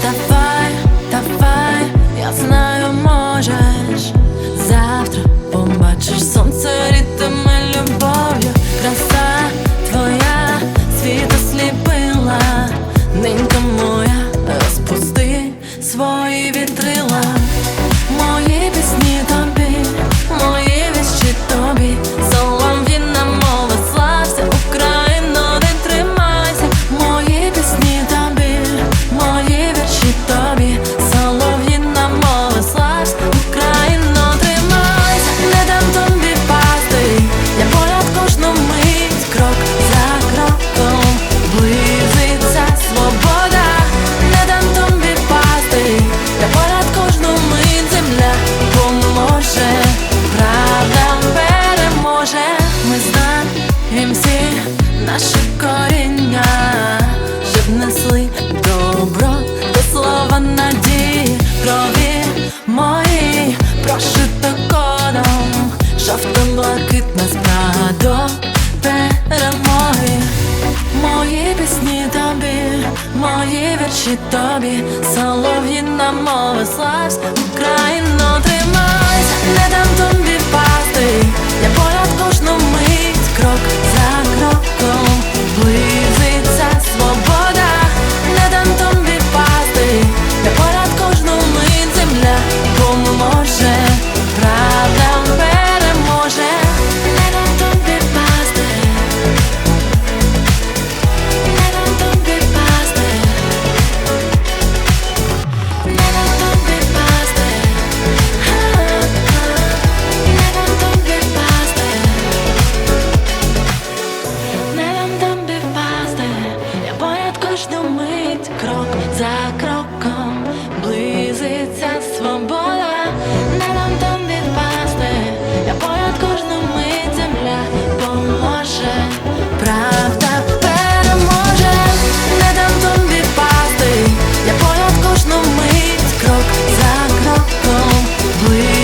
stuff очі тобі, солов'їна мови славсь Україно. Світ крок за кроком близиться свобода, не нам там відпасти, я поряд кожну мить земля поможе, правда переможе, не дам там відпасти, я поряд кожну мить крок за кроком близиться